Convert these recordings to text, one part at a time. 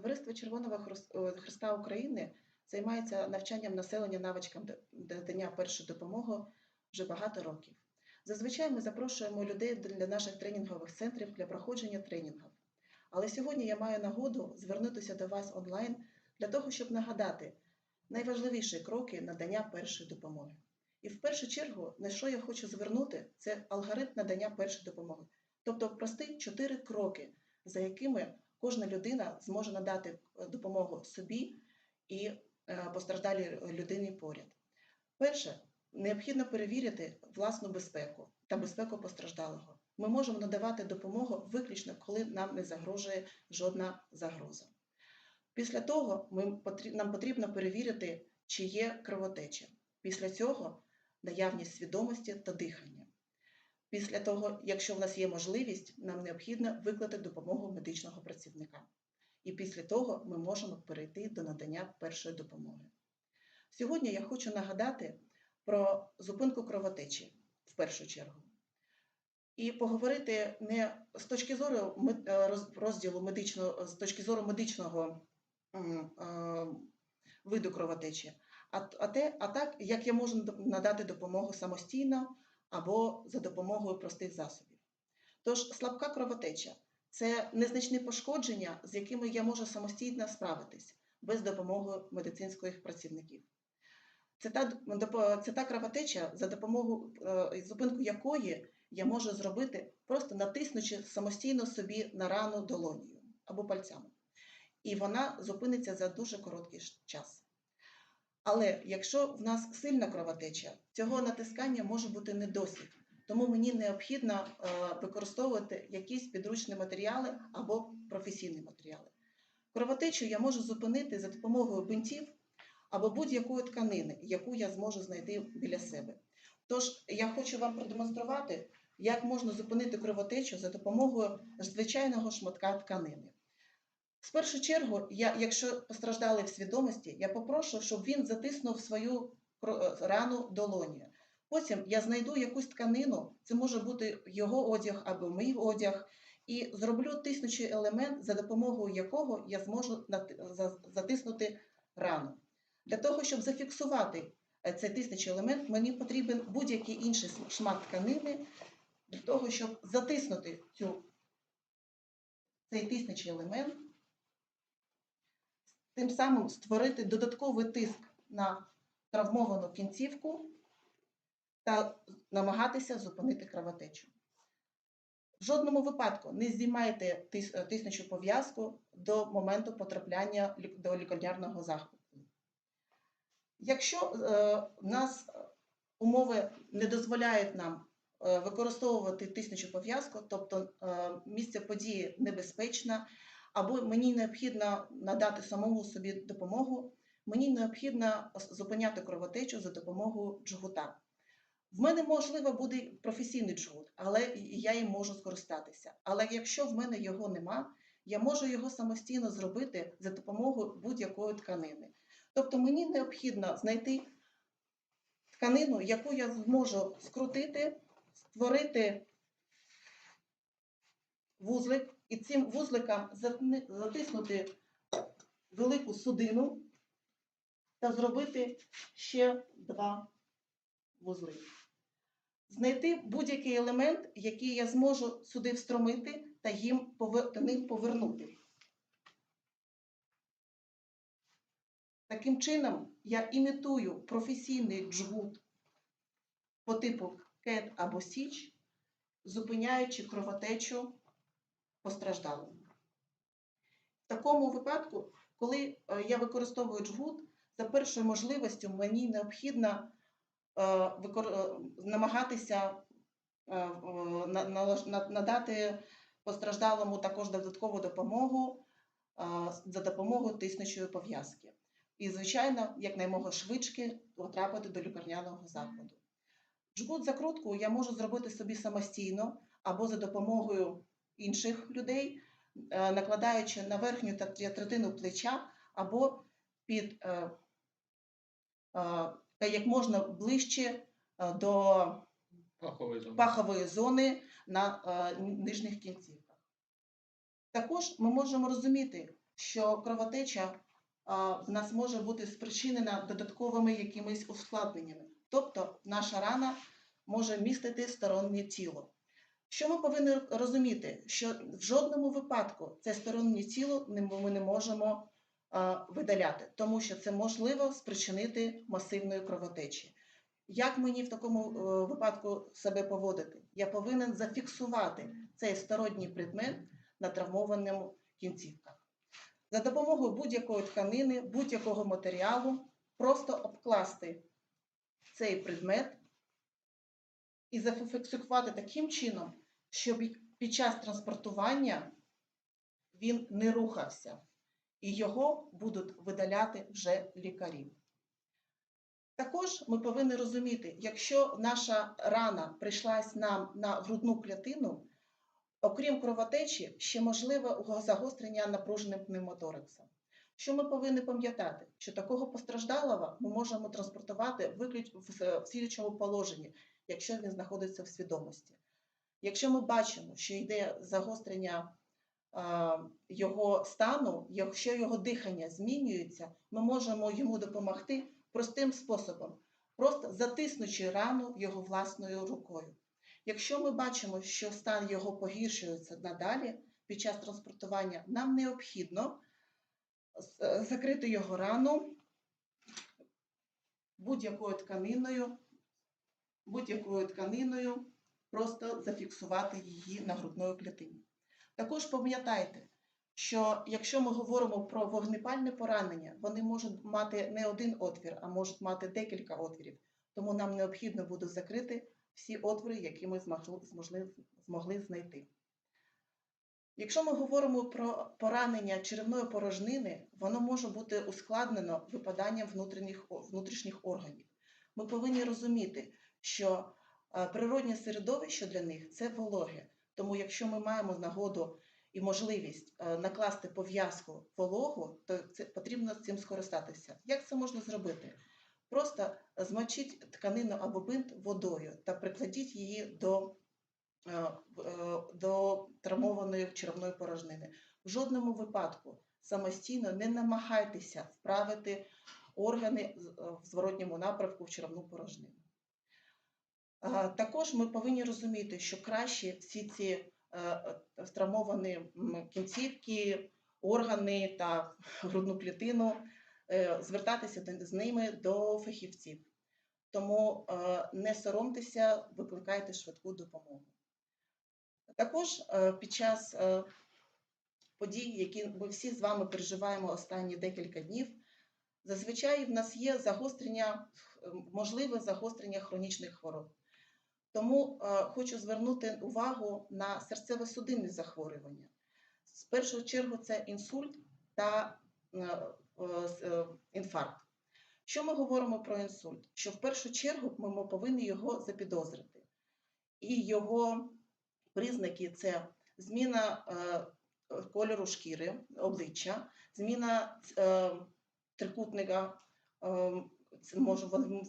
Товариство Червоного Хрус- е, Христа України займається навчанням населення навичкам надання першої допомоги вже багато років. Зазвичай ми запрошуємо людей для наших тренінгових центрів для проходження тренінгів. Але сьогодні я маю нагоду звернутися до вас онлайн для того, щоб нагадати найважливіші кроки надання першої допомоги. І в першу чергу, на що я хочу звернути, це алгоритм надання першої допомоги. Тобто прості чотири кроки, за якими кожна людина зможе надати е, допомогу собі і е, постраждалій людині поряд. Перше, необхідно перевірити власну безпеку та безпеку постраждалого. Ми можемо надавати допомогу виключно, коли нам не загрожує жодна загроза. Після того ми, нам потрібно перевірити, чи є кровотеча. Після цього наявність свідомості та дихання. Після того, якщо в нас є можливість, нам необхідно викликати допомогу медичного працівника. І після того ми можемо перейти до надання першої допомоги. Сьогодні я хочу нагадати про зупинку кровотечі в першу чергу. І поговорити не з точки зору е, розділу медичного, з точки зору медичного е, виду кровотечі, а, те, а так, як я можу надати допомогу самостійно або за допомогою простих засобів. Тож слабка кровотеча це незначні пошкодження, з якими я можу самостійно справитись без допомоги медицинських працівників. Це та, це та кровотеча, за допомогою е, зупинку якої я можу зробити, просто натиснучи самостійно собі на рану долонію або пальцями. І вона зупиниться за дуже короткий час. Але якщо в нас сильна кровотеча, цього натискання може бути не досить. Тому мені необхідно е, використовувати якісь підручні матеріали або професійні матеріали. Кровотечу я можу зупинити за допомогою бинтів або будь-якої тканини, яку я зможу знайти біля себе. Тож я хочу вам продемонструвати, як можна зупинити кровотечу за допомогою звичайного шматка тканини. В першу чергу, я, якщо постраждали в свідомості, я попрошу, щоб він затиснув свою е, рану долонію. Потім я знайду якусь тканину, це може бути його одяг або мій одяг, і зроблю тиснучий елемент, за допомогою якого я зможу затиснути рану. Для того, щоб зафіксувати е, цей тиснучий елемент, мені потрібен будь-який інший шмат тканини для того, щоб затиснути цю, цей тиснучий елемент, тим самим створити додатковий тиск на травмовану кінцівку та намагатися зупинити кровотечу. В жодному випадку не знімайте тис- тиснучу пов'язку до моменту потрапляння до лікарняного закладу. Якщо е, в нас умови не дозволяють нам е, використовувати тиснучу пов'язку, тобто е, місце події небезпечне, або мені необхідно надати самому собі допомогу, мені необхідно зупиняти кровотечу за допомогою джгута. В мене, можливо, буде професійний джгут, але я їм можу скористатися. Але якщо в мене його нема, я можу його самостійно зробити за допомогою будь-якої тканини. Тобто мені необхідно знайти тканину, яку я зможу скрутити, створити вузлик, і цим вузликом затни- затиснути велику судину та зробити ще два вузли. Знайти будь-який елемент, який я зможу сюди встромити та їм ним повернути. Таким чином, я імітую професійний джгут по типу кет або січ, зупиняючи кровотечу постраждалому. В такому випадку, коли е, я використовую джгут, за першою можливістю мені необхідно е, е, намагатися надати постраждалому також додаткову допомогу за допомогою тиснучої пов'язки. І, звичайно, якнаймога швидше потрапити до лікарняного закладу. Джгут закрутку я можу зробити собі самостійно або за допомогою інших людей, е, накладаючи на верхню та третину плеча або під е, е, та як можна ближче до Паховий зони. пахової зони на нижніх кінцівках. Також ми можемо розуміти, що кровотеча в нас може бути спричинена додатковими якимись ускладненнями. Тобто наша рана може містити стороннє тіло. Що ми повинні розуміти? Що в жодному випадку це стороннє тіло ми не можемо видаляти, тому що це можливо спричинити масивної кровотечі. Як мені в такому е, випадку себе поводити? Я повинен зафіксувати цей сторонній предмет на травмованому кінцівках. За допомогою будь-якої тканини, будь-якого матеріалу просто обкласти цей предмет і зафіксувати таким чином, щоб під час транспортування він не рухався, і його будуть видаляти вже лікарі. Також ми повинні розуміти, якщо наша рана прийшлась нам на грудну клітину, окрім кровотечі, ще можливе загострення напруженим пневмотораксом. Що ми повинні пам'ятати? Що такого постраждалого ми можемо транспортувати виключ в слідчому положенні, якщо він знаходиться в свідомості. Якщо ми бачимо, що йде загострення його стану, якщо його дихання змінюється, ми можемо йому допомогти простим способом, просто затиснучи рану його власною рукою. Якщо ми бачимо, що стан його погіршується надалі під час транспортування, нам необхідно е, закрити його рану будь-якою тканиною, будь-якою тканиною, просто зафіксувати її на грудної клітині. Також пам'ятайте, що якщо ми говоримо про вогнепальне поранення, вони можуть мати не один отвір, а можуть мати декілька отвірів. Тому нам необхідно буде закрити всі отвори, які ми змогли, змогли знайти. Якщо ми говоримо про поранення черевної порожнини, воно може бути ускладнено випаданням внутрішніх, внутрішніх органів. Ми повинні розуміти, що е, природнє середовище для них це вологе. Тому якщо ми маємо нагоду і можливість е, накласти пов'язку вологу, то це потрібно цим скористатися. Як це можна зробити? Просто змочіть тканину або бинт водою та прикладіть її до, до травмованої черевної порожнини. В жодному випадку самостійно не намагайтеся вправити органи е, в зворотньому напрямку в черевну порожнину. Також ми повинні розуміти, що краще всі ці е, е, травмовані кінцівки, органи та грудну клітину е, звертатися з ними до фахівців. Тому е, не соромтеся, викликайте швидку допомогу. Також е, під час е, подій, які ми всі з вами переживаємо останні декілька днів, зазвичай в нас є загострення, можливе загострення хронічних хвороб. Тому е, хочу звернути увагу на серцево-судинні захворювання. В першу чергу це інсульт та інфаркт. Що ми говоримо про інсульт? Що в першу чергу ми повинні його запідозрити. І його признаки це зміна е, кольору шкіри, обличчя, зміна е, трикутника, е,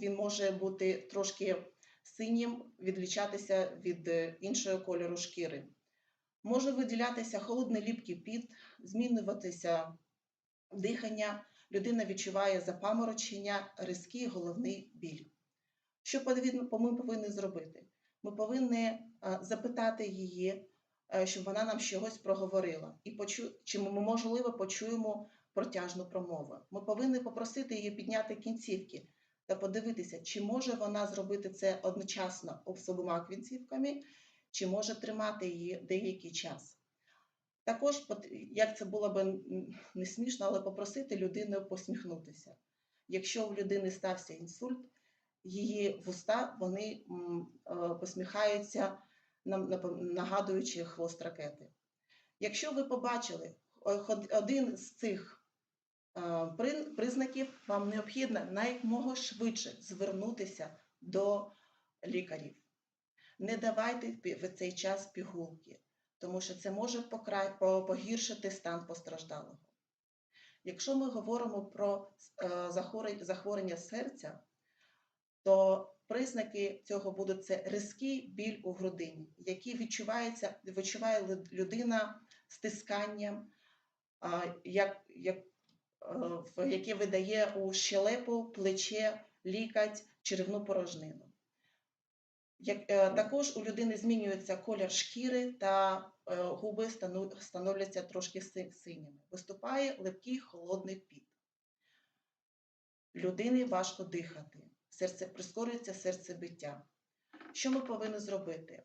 він може бути трошки синім, відлічатися від іншого кольору шкіри. Може виділятися холодний ліпкий піт, змінюватися дихання, людина відчуває запаморочення, різкий головний біль. Що ми повинні зробити? Ми повинні запитати її, е, щоб вона нам чогось проговорила, і почу... чи ми, можливо, почуємо протяжну промову. Ми повинні попросити її підняти кінцівки та подивитися, чи може вона зробити це одночасно обома кінцівками, чи може тримати її деякий час. Також, як це було б не смішно, але попросити людину посміхнутися. Якщо в людини стався інсульт, її вуста вони е, посміхаються, нагадуючи хвост ракети. Якщо ви побачили один з цих е, признаків, вам необхідно якомога швидше звернутися до лікарів. Не давайте в цей час пігулки, тому що це може погіршити стан постраждалого. Якщо ми говоримо про е, захворе- захворювання серця, то признаки цього будуть це різкий біль у грудині, який відчувається, відчуває людина стисканням, як, як, е, яке видає у щелепу, плече, лікать, черевну порожнину. Як, е, також у людини змінюється колір шкіри та е, губи становляться трошки синіми. Виступає липкий холодний піт. Людині важко дихати, серце прискорюється серцебиття. Що ми повинні зробити?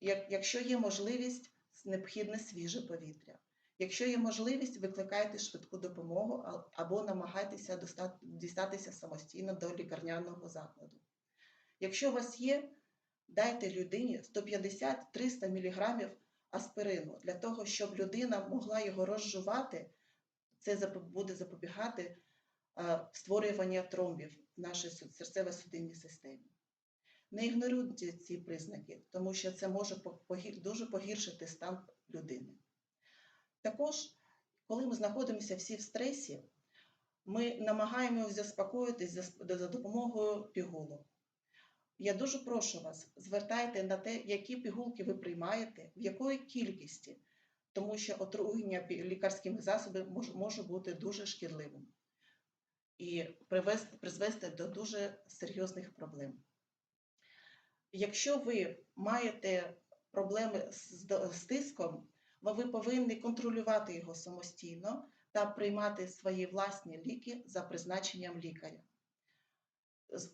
Як, якщо є можливість, необхідне свіже повітря. Якщо є можливість, викликайте швидку допомогу або намагайтеся дістатися самостійно до лікарняного закладу. Якщо у вас є, дайте людині 150-300 мг аспирину для того, щоб людина могла його розжувати. Це буде запобігати створювання тромбів в нашій серцево-судинній системі. Не ігноруйте ці признаки, тому що це може дуже погіршити стан людини. Також, коли ми знаходимося всі в стресі, ми намагаємося заспокоїтись за, допомогою пігулок. Я дуже прошу вас, звертайте на те, які пігулки ви приймаєте, в якої кількості, тому що отруєння лікарськими засобами може бути дуже шкідливим і призвести до дуже серйозних проблем. Якщо ви маєте проблеми з, тиском, ви ви повинні контролювати його самостійно та приймати свої власні ліки за призначенням лікаря.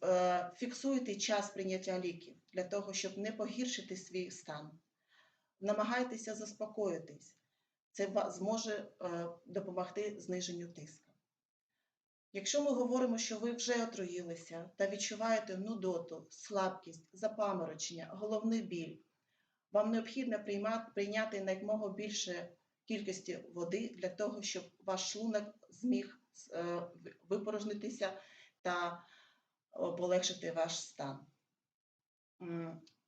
Е, Фіксуйте час прийняття ліків для того, щоб не погіршити свій стан. Намагайтеся заспокоїтись. Це зможе е, допомогти зниженню тиску. Якщо ми говоримо, що ви вже отруїлися та відчуваєте нудоту, слабкість, запаморочення, головний біль, вам необхідно прийняти якомога більше кількості води для того, щоб ваш шлунок зміг е, випорожнитися та е, полегшити ваш стан.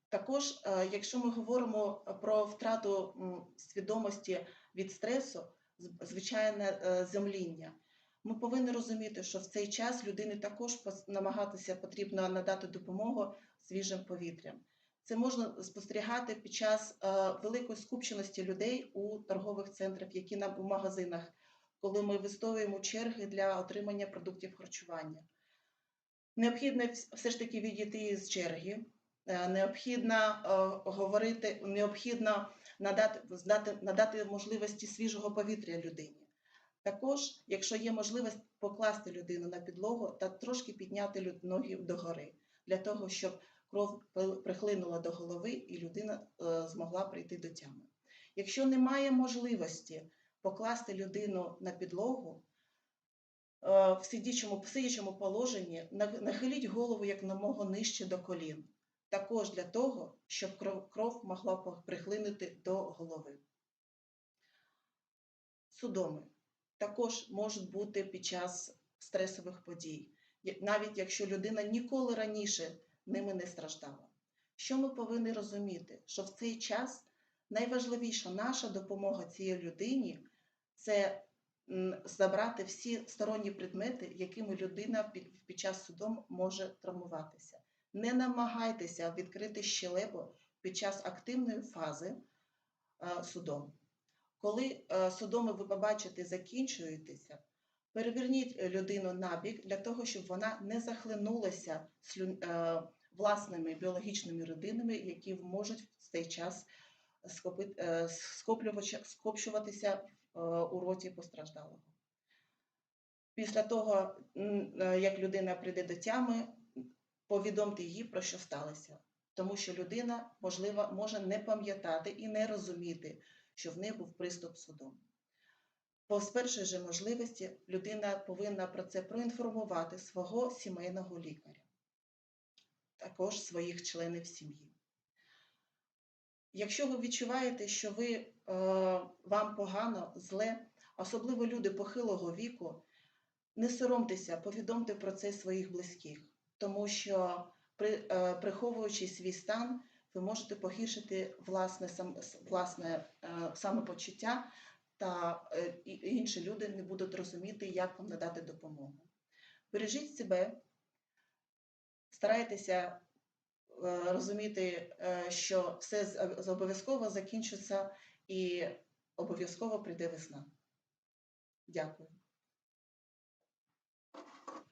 Також, е, якщо ми говоримо про втрату свідомості від стресу, звичайне земління, ми повинні розуміти, що в цей час людині також намагатися потрібно надати допомогу свіжим повітрям. Це можна спостерігати під час е, великої скупченості людей у торгових центрах, які нам у магазинах, коли ми вистоюємо черги для отримання продуктів харчування. Необхідно все ж таки відійти з черги. Е, Необхідно е, говорити, необхідно надати, надати можливості свіжого повітря людині. Також, якщо є можливість, покласти людину на підлогу та трошки підняти ноги догори, для того, щоб кров прихлинула до голови і людина е, змогла прийти до тями. Якщо немає можливості покласти людину на підлогу, е, в сидячому, в сидячому положенні нахиліть голову якомога нижче до колін, також для того, щоб кров, кров могла прихлинути до голови. Судоми також можуть бути під час стресових подій, навіть якщо людина ніколи раніше ними не страждала. Що ми повинні розуміти? Що в цей час найважливіша наша допомога цій людині це забрати всі сторонні предмети, якими людина під, час судом може травмуватися. Не намагайтеся відкрити щелепу під час активної фази судом. Коли е, судоми ви побачите закінчуєтеся, переверніть е, людину на бік для того, щоб вона не захлинулася е, власними біологічними родинами, які можуть в цей час скопчуватися у роті постраждалого. Після того, як людина прийде до тями, повідомте їй про що сталося, тому що людина, можливо, може не пам'ятати і не розуміти, що в неї був приступ судом. По з першої же можливості людина повинна про це проінформувати свого сімейного лікаря, також своїх членів сім'ї. Якщо ви відчуваєте, що ви, е, вам погано, зле, особливо люди похилого віку, не соромтеся, повідомте про це своїх близьких, тому що е, приховуючи свій стан, ви можете погіршити власне, сам, власне е, самопочуття, та е, інші люди не будуть розуміти, як вам надати допомогу. Бережіть себе, старайтеся е, розуміти, що все обов'язково закінчиться і обов'язково прийде весна. Дякую.